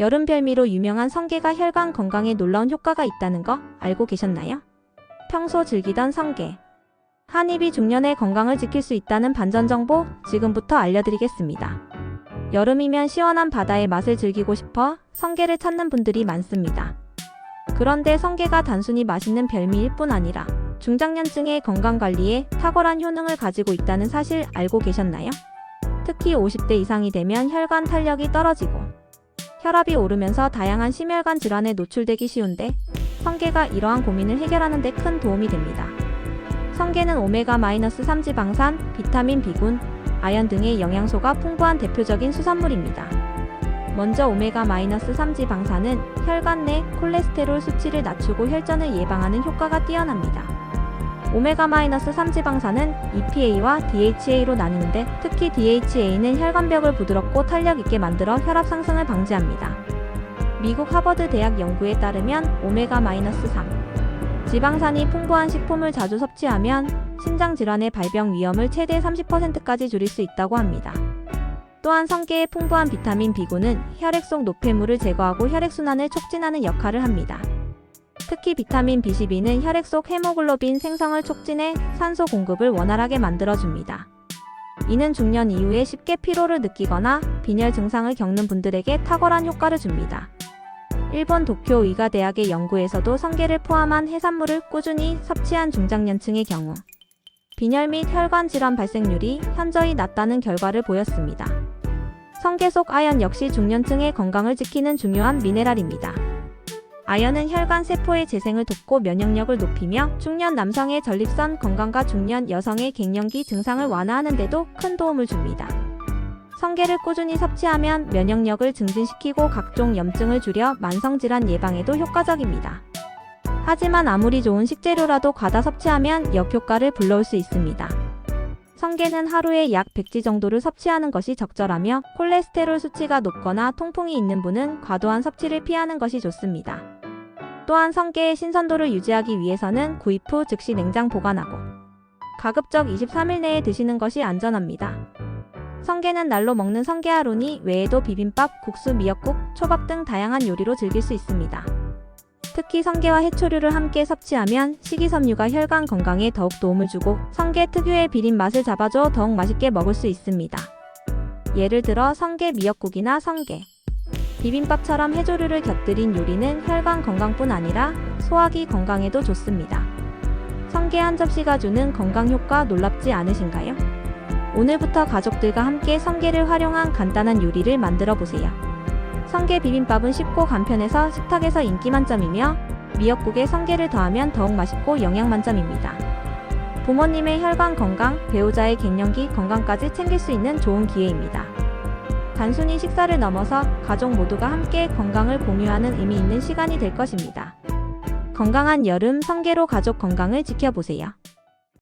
여름 별미로 유명한 성게가 혈관 건강에 놀라운 효과가 있다는 거 알고 계셨나요? 평소 즐기던 성게. 한 입이 중년의 건강을 지킬 수 있다는 반전 정보 지금부터 알려드리겠습니다. 여름이면 시원한 바다의 맛을 즐기고 싶어 성게를 찾는 분들이 많습니다. 그런데 성게가 단순히 맛있는 별미일 뿐 아니라 중장년층의 건강 관리에 탁월한 효능을 가지고 있다는 사실 알고 계셨나요? 특히 50대 이상이 되면 혈관 탄력이 떨어지고 혈압이 오르면서 다양한 심혈관 질환에 노출되기 쉬운데 성게가 이러한 고민을 해결하는 데 큰 도움이 됩니다. 성게는 오메가-3 지방산, 비타민 B군, 아연 등의 영양소가 풍부한 대표적인 수산물입니다. 먼저 오메가-3 지방산은 혈관 내 콜레스테롤 수치를 낮추고 혈전을 예방하는 효과가 뛰어납니다. 오메가-3 지방산은 EPA와 DHA로 나뉘는데 특히 DHA는 혈관벽을 부드럽고 탄력 있게 만들어 혈압 상승을 방지합니다. 미국 하버드 대학 연구에 따르면 오메가-3 지방산이 풍부한 식품을 자주 섭취하면 심장 질환의 발병 위험을 최대 30%까지 줄일 수 있다고 합니다. 또한 성게의 풍부한 비타민 B군은 혈액 속 노폐물을 제거하고 혈액순환을 촉진하는 역할을 합니다. 특히 비타민 B12는 혈액 속 헤모글로빈 생성을 촉진해 산소 공급을 원활하게 만들어줍니다. 이는 중년 이후에 쉽게 피로를 느끼거나 빈혈 증상을 겪는 분들에게 탁월한 효과를 줍니다. 일본 도쿄 의과대학의 연구에서도 성게를 포함한 해산물을 꾸준히 섭취한 중장년층의 경우 빈혈 및 혈관 질환 발생률이 현저히 낮다는 결과를 보였습니다. 성게 속 아연 역시 중년층의 건강을 지키는 중요한 미네랄입니다. 아연은 혈관 세포의 재생을 돕고 면역력을 높이며 중년 남성의 전립선 건강과 중년 여성의 갱년기 증상을 완화하는 데도 큰 도움을 줍니다. 성게를 꾸준히 섭취하면 면역력을 증진시키고 각종 염증을 줄여 만성질환 예방에도 효과적입니다. 하지만 아무리 좋은 식재료라도 과다 섭취하면 역효과를 불러올 수 있습니다. 성게는 하루에 약 100지 정도를 섭취하는 것이 적절하며 콜레스테롤 수치가 높거나 통풍이 있는 분은 과도한 섭취를 피하는 것이 좋습니다. 또한 성게의 신선도를 유지하기 위해서는 구입 후 즉시 냉장 보관하고 가급적 23일 내에 드시는 것이 안전합니다. 성게는 날로 먹는 성게하루니 외에도 비빔밥, 국수, 미역국, 초밥 등 다양한 요리로 즐길 수 있습니다. 특히 성게와 해초류를 함께 섭취하면 식이섬유가 혈관 건강에 더욱 도움을 주고 성게 특유의 비린 맛을 잡아줘 더욱 맛있게 먹을 수 있습니다. 예를 들어 성게 미역국이나 성게, 비빔밥처럼 해조류를 곁들인 요리는 혈관 건강뿐 아니라 소화기 건강에도 좋습니다. 성게 한 접시가 주는 건강 효과 놀랍지 않으신가요? 오늘부터 가족들과 함께 성게를 활용한 간단한 요리를 만들어 보세요. 성게 비빔밥은 쉽고 간편해서 식탁에서 인기 만점이며 미역국에 성게를 더하면 더욱 맛있고 영양 만점입니다. 부모님의 혈관 건강, 배우자의 갱년기 건강까지 챙길 수 있는 좋은 기회입니다. 단순히 식사를 넘어서 가족 모두가 함께 건강을 공유하는 의미 있는 시간이 될 것입니다. 건강한 여름 성게로 가족 건강을 지켜보세요.